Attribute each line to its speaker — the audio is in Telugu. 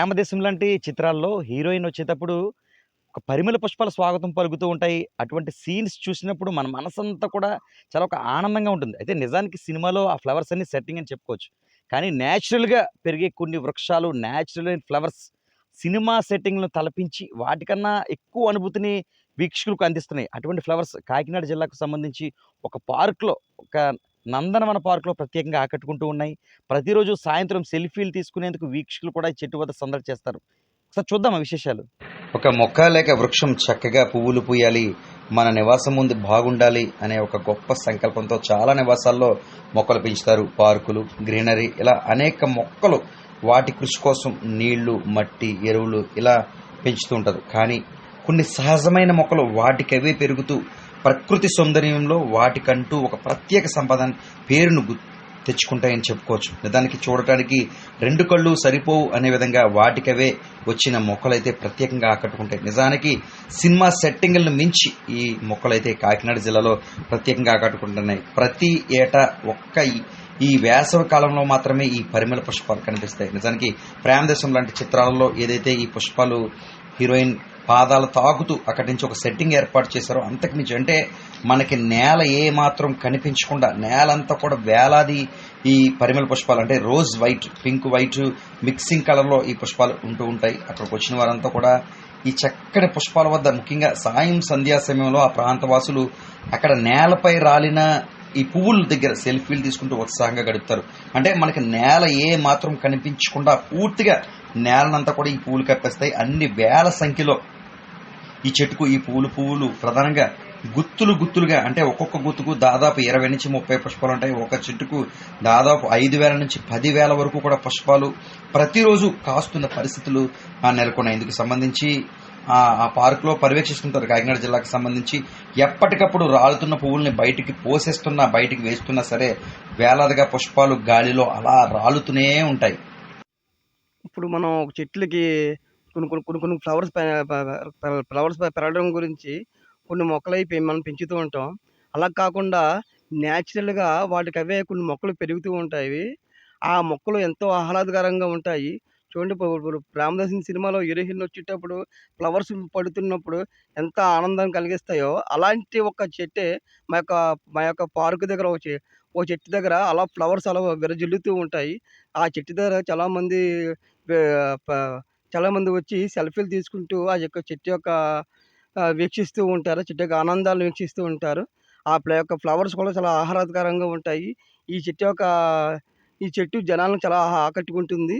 Speaker 1: ప్రేమదేశం లాంటి చిత్రాల్లో హీరోయిన్ వచ్చేటప్పుడు ఒక పరిమళ పుష్పాల స్వాగతం పలుకుతూ ఉంటాయి. అటువంటి సీన్స్ చూసినప్పుడు మన మనసంతా కూడా చాలా ఒక ఆనందంగా ఉంటుంది. అయితే నిజానికి సినిమాలో ఆ ఫ్లవర్స్ అన్ని సెట్టింగ్ అని చెప్పుకోవచ్చు. కానీ నేచురల్‌గా పెరిగే కొన్ని వృక్షాలు, న్యాచురల్ ఫ్లవర్స్ సినిమా సెట్టింగ్‌లను తలపించి వాటికన్నా ఎక్కువ అనుభూతిని వీక్షకులకు అందిస్తున్నాయి. అటువంటి ఫ్లవర్స్ కాకినాడ జిల్లాకు సంబంధించి ఒక పార్క్‌లో ఒక నందనవన పార్క్‌లో ప్రత్యేకంగా ఆకట్టుకుంటూ ఉన్నాయి. ప్రతిరోజు సాయంత్రం సెల్ఫీలు తీసుకునేందుకు వీక్షకులు కూడా చెట్టు వద్ద సందడి చేస్తారు. ఒకసారి చూద్దాం విశేషాలు?
Speaker 2: ఒక మొక్క లేక వృక్షం చక్కగా పువ్వులు పూయాలి మన నివాసం ముందు బాగుండాలి అనే ఒక గొప్ప సంకల్పంతో చాలా నివాసాల్లో మొక్కలు పెంచుతారు పార్కులు గ్రీనరీ ఇలా అనేక మొక్కలు వాటి కృషి కోసం నీళ్ళు మట్టి ఎరువులు ఇలా పెంచుతూ ఉంటారు కానీ కొన్ని సహజమైన మొక్కలు వాటికవే పెరుగుతూ ప్రకృతి సౌందర్యంలో వాటికంటూ ఒక ప్రత్యేక సంపద పేరును తెచ్చుకుంటాయని చెప్పుకోవచ్చు. నిజానికి చూడటానికి రెండు కళ్ళు సరిపోవు అనే విధంగా వాటికవే వచ్చిన మొక్కలైతే ప్రత్యేకంగా ఆకట్టుకుంటాయి. నిజానికి సినిమా సెట్టింగ్లను మించి ఈ మొక్కలైతే కాకినాడ జిల్లాలో ప్రత్యేకంగా ఆకట్టుకుంటున్నాయి. ప్రతి ఏటా ఒక్క ఈ- ఈ వేసవి కాలంలో మాత్రమే ఈ పరిమళ పుష్పాలు కనిపిస్తాయి. నిజానికి ప్రేమదేశం లాంటి చిత్రాలలో ఏదైతే ఈ పుష్పాలు హీరోయిన్ పాదాలు తాకుతూ అక్కడి నుంచి ఒక సెట్టింగ్ ఏర్పాటు చేశారో అంతకుమించి అంటే మనకి నేల ఏ మాత్రం కనిపించకుండా నేలంతా కూడా వేలాది ఈ పరిమళ పుష్పాలు అంటే rose white pink white mixing కలర్లో ఈ పుష్పాలు ఉంటూ ఉంటాయి. అక్కడికి వచ్చిన వారంతా కూడా ఈ చక్కని పుష్పాల వద్ద ముఖ్యంగా సాయం సంధ్యా సమయంలో ఆ ప్రాంతవాసులు అక్కడ నేలపై రాలిన ఈ పువ్వుల దగ్గర సెల్ఫీలు తీసుకుంటూ ఉత్సాహంగా గడుపుతారు. అంటే మనకి నేల ఏ మాత్రం కనిపించకుండా పూర్తిగా నేలనంతా కూడా ఈ పువ్వులు కప్పేస్తాయి. అన్ని వేల సంఖ్యలో ఈ చెట్టుకు ఈ పువ్వులు పువ్వులు ప్రధానంగా గుత్తులు గుత్తులుగా అంటే ఒక్కొక్క గుత్తుకు దాదాపు ఇరవై నుంచి ముప్పై పుష్పాలు ఉంటాయి. ఒక చెట్టుకు దాదాపు ఐదు వేల నుంచి పది వేల వరకు కూడా పుష్పాలు ప్రతిరోజు కాస్తున్న పరిస్థితులు ఆ, నెలకొన్నాయి. ఇందుకు సంబంధించి ఆ ఆ పార్కులో పర్యవేక్షిస్తుంటారు. కాకినాడ జిల్లాకు సంబంధించి ఎప్పటికప్పుడు రాలుతున్న పువ్వుల్ని బయటికి పోసేస్తున్నా బయటికి వేస్తున్నా సరే వేలాదిగా పుష్పాలు గాలిలో అలా రాలుతూనే ఉంటాయి.
Speaker 3: ఇప్పుడు మనం ఒక చెట్లకి కొన్ని కొన్ని కొన్ని కొన్ని ఫ్లవర్స్ ఫ్లవర్స్ పెరగడం గురించి కొన్ని మొక్కలు అయి మనం పెంచుతూ ఉంటాం. అలా కాకుండా న్యాచురల్గా వాటికి అవే కొన్ని మొక్కలు పెరుగుతూ ఉంటాయి. ఆ మొక్కలు ఎంతో ఆహ్లాదకరంగా ఉంటాయి. చూడండి ఇప్పుడు రామదాసిన్ సినిమాలో హీరోయిన్ వచ్చేటప్పుడు ఫ్లవర్స్ పడుతున్నప్పుడు ఎంత ఆనందం కలిగిస్తాయో అలాంటి ఒక చెట్టే మా యొక్క మా యొక్క పార్కు దగ్గర ఒక చె- ఓ చెట్టు దగ్గర అలా ఫ్లవర్స్ అలా విరజిల్లుతూ ఉంటాయి. ఆ చెట్టు దగ్గర చాలామంది చాలామంది వచ్చి సెల్ఫీలు తీసుకుంటూ ఆ యొక్క చెట్టు యొక్క వీక్షిస్తూ ఉంటారు. చెట్టు యొక్క ఆనందాలను వీక్షిస్తూ ఉంటారు. ఆ ప్ల యొక్క ఫ్లవర్స్ కూడా చాలా ఆహ్లాదకరంగా ఉంటాయి. ఈ చెట్టు యొక్క ఈ చెట్టు జనాలను చాలా ఆకట్టుకుంటుంది.